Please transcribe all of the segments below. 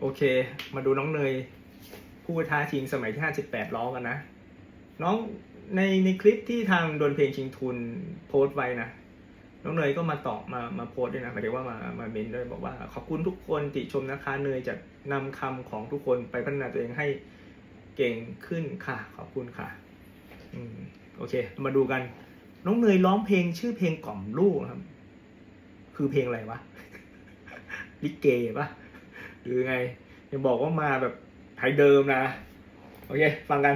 โอเค มาดูน้องเนย ผู้ท้าชิงสมัยที่ 58ร้องกันนะ น้องในในคลิปที่ทางดนเพลงชิงทุนโพสต์ไว้นะ น้องเนยก็มาตอบมามาโพสต์ด้วยนะหมายถึงว่ามามาเมนด้วยบอกว่า ขอบคุณทุกคนติชมนะคะเนยจะนำคำของทุกคนไปพัฒนาตัวเองให้เก่งขึ้นค่ะ ขอบคุณค่ะ อืมโอเค มาดูกัน น้องเนยร้องเพลงชื่อเพลงกล่อมลูกครับ คือเพลงอะไรวะลิเกปะ คือไงยังบอกว่ามาแบบไทยเดิมนะ โอเค ฟังกัน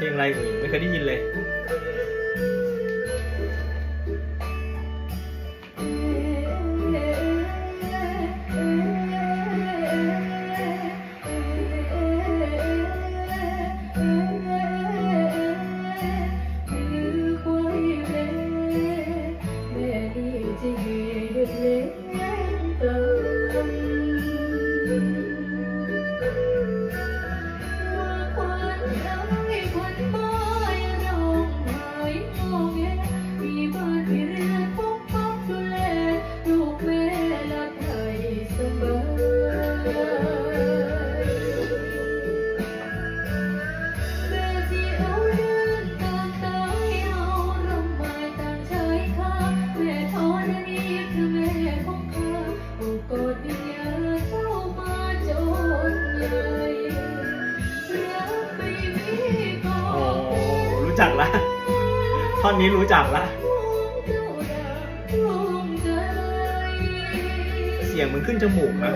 เพลงอะไรเอ่ยไม่เคยได้ยินเลย จักละท่อนนี้รู้จักละเสียงมันขึ้นจมูกนะ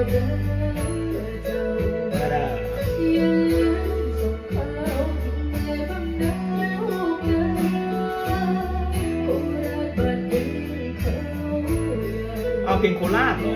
เขาเอาเพลงโคราชเหรอ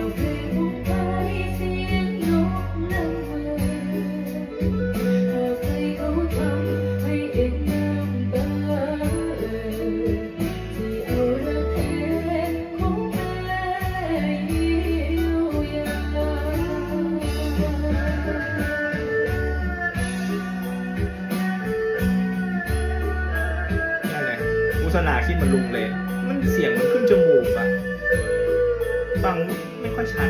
อุสนาคิดเหมันลุงเลย มันเสียงมันขึ้นจมูกอะฟังไม่ค่อยชัด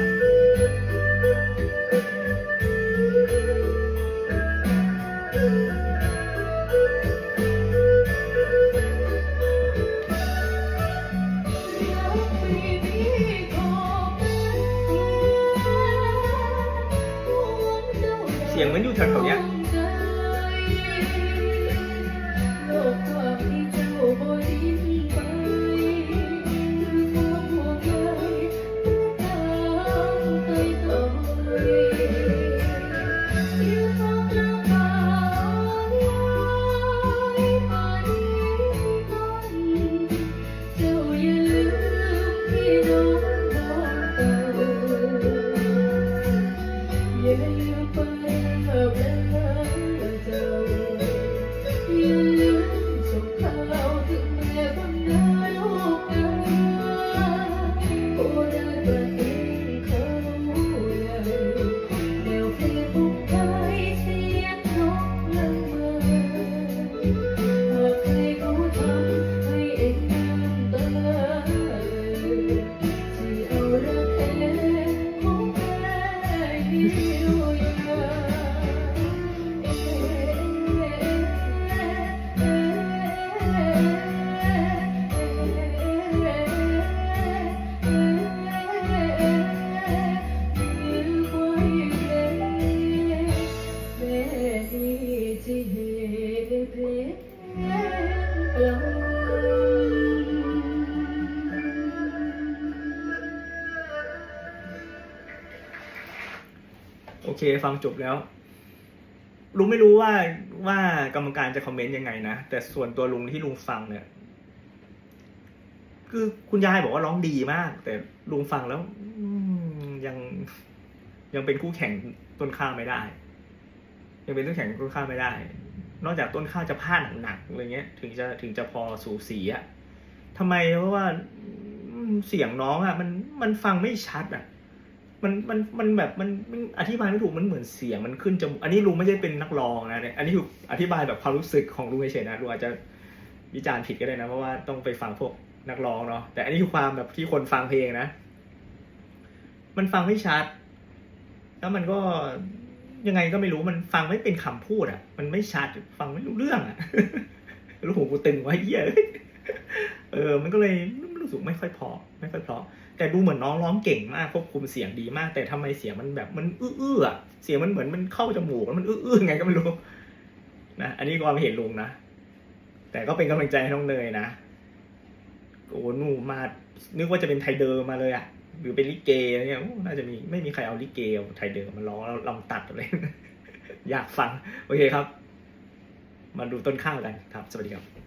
เสียงมันอยู่แถวๆเนี้ย โอเค ฟังจบแล้ว ลุงไม่รู้ว่าว่ากรรมการจะคอมเมนต์ยังไงนะ แต่ส่วนตัวลุงที่ลุงฟังเนี่ย คือคุณยายบอกว่าร้องดีมาก แต่ลุงฟังแล้วยังยังเป็นคู่แข่งต้นข้าวไม่ได้ ยังเป็นคู่แข่งต้นข้าวไม่ได้ นอกจากต้นข้าวจะพลาดหนักๆอะไรเงี้ย ถึงจะถึงจะพอสูสีอะทำไมเพราะว่าเสียงน้องอะมันมันฟังไม่ชัดอะ มันมันมันแบบมันมันอธิบายไม่ถูกมันเหมือนเสียงมันขึ้นจมูกอันนี้ลุงไม่ใช่เป็นนักร้องนะเนี่ยอันนี้คืออธิบายแบบความรู้สึกของลุงเฉยๆนะลุงอาจจะวิจารณ์ผิดก็ได้นะเพราะว่าต้องไปฟังพวกนักร้องเนาะแต่อันนี้คือความแบบที่คนฟังเพลงนะ มันฟังไม่ชัด แล้วมันก็ยังไงก็ไม่รู้มันฟังไม่เป็นคำพูดอะ มันไม่ชัดฟังไม่รู้เรื่องอะแล้หูกูตึงไว้เยอะเออ มันก็เลย รู้สึกไม่ค่อยพอไม่ค่อยเพราะแต่ดูเหมือนน้องร้องเก่งมากควบคุมเสียงดีมาก แต่ทำไมเสียงมันแบบมันอื้อๆอะเสียงมันเหมือนมันเข้าจมูกแล้วมันอื้อๆไงก็ไม่รู้นะอันนี้ความเห็นลุงนะแต่ก็เป็นกำลังใจให้น้องเนยนะโอ้หนูมานึกว่าจะเป็นไทยเดิมมาเลยอะหรือเป็นลิเกอะไรเงี้ยน่าจะมีไม่มีใครเอาลิเกไทยเดิมมาร้องแล้วลำตัดอะไรอยากฟัง โอเคครับ มาดูต้นข้าวกันครับ สวัสดีครับ